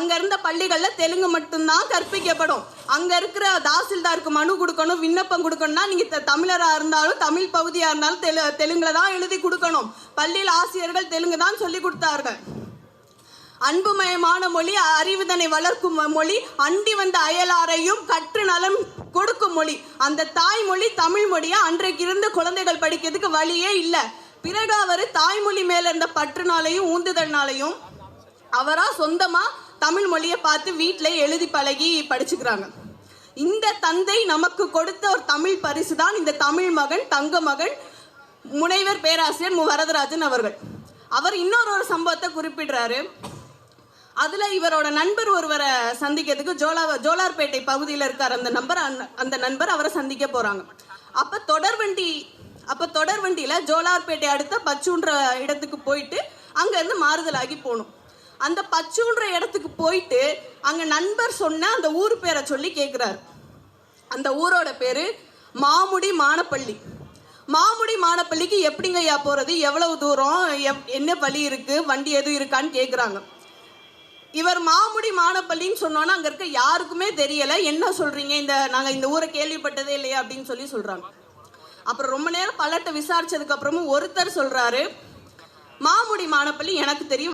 அங்க இருந்த பள்ளிகளில் தெலுங்கு மட்டும்தான் கற்பிக்கப்படும். அங்க இருக்கிற தாசில்தாருக்கு மனு கொடுக்கணும் விண்ணப்பம் கொடுக்கணும்னா நீங்க த- தமிழரா இருந்தாலும் தமிழ் பகுதியா இருந்தாலும் தெலு தெலுங்குல தான் எழுதி கொடுக்கணும். பள்ளியில் ஆசிரியர்கள் தெலுங்கு தான் சொல்லி கொடுத்தார்கள். அன்புமயமான மொழி அறிவுதனை வளர்க்கும் மொழி அண்டி வந்த அயலாரையும் கற்று நலம் கொடுக்கும் மொழி. அந்த தாய்மொழி தமிழ் மொழியை? அன்றைக்கு இருந்து குழந்தைகள் படிக்கிறதுக்கு வழியே இல்லை. பிறகு அவர் தாய்மொழி மேல இருந்த பற்றுனாலையும் ஊந்துதல்னாலையும் அவரா சொந்தமா தமிழ் மொழியை பார்த்து வீட்டில் எழுதி பழகி படிச்சுக்கிறாங்க. இந்த தந்தை நமக்கு கொடுத்த ஒரு தமிழ் பரிசு தான் இந்த தமிழ் மகன் தங்க மகன் முனைவர் பேராசிரியர் மு. வரதராஜன் அவர்கள். அவர் இன்னொரு ஒரு சம்பவத்தை குறிப்பிடுறாரு. அதில் இவரோட நண்பர் ஒருவரை சந்திக்கிறதுக்கு ஜோலா ஜோலார்பேட்டை பகுதியில் இருக்கார் அந்த நம்பர் அந்த- அந்த நண்பர் அவரை சந்திக்க போகிறாங்க அப்போ தொடர்வண்டி அப்போ தொடர்வண்டியில் ஜோலார்பேட்டை அடுத்த பச்சுன்ற இடத்துக்கு போயிட்டு அங்கேருந்து மாறுதலாகி போகணும். அந்த பச்சூன்ற இடத்துக்கு போயிட்டு அங்க நண்பர் சொன்ன அந்த ஊர் பேரை சொல்லி கேட்குறாரு அந்த ஊரோட பேரு மாமுடி மானப்பள்ளி. மாமுடி மானப்பள்ளிக்கு எப்படிங்க ஐயா போறது? எவ்வளவு தூரம்? எப்- என்ன வழி இருக்கு? வண்டி எதுவும் இருக்கான்னு கேட்குறாங்க இவர் மாமுடி மானப்பள்ளின்னு சொன்னோன்னா அங்க இருக்க யாருக்குமே தெரியல. என்ன சொல்றீங்க? இந்த நாங்க இந்த ஊரை கேள்விப்பட்டதே இல்லையா? அப்படின்னு சொல்லி சொல்றாங்க. அப்புறம் ரொம்ப நேரம் பலட்ட விசாரிச்சதுக்கு அப்புறமும் ஒருத்தர் சொல்றாரு மாமுடி மானப்பள்ளி எனக்கு தெரியும்.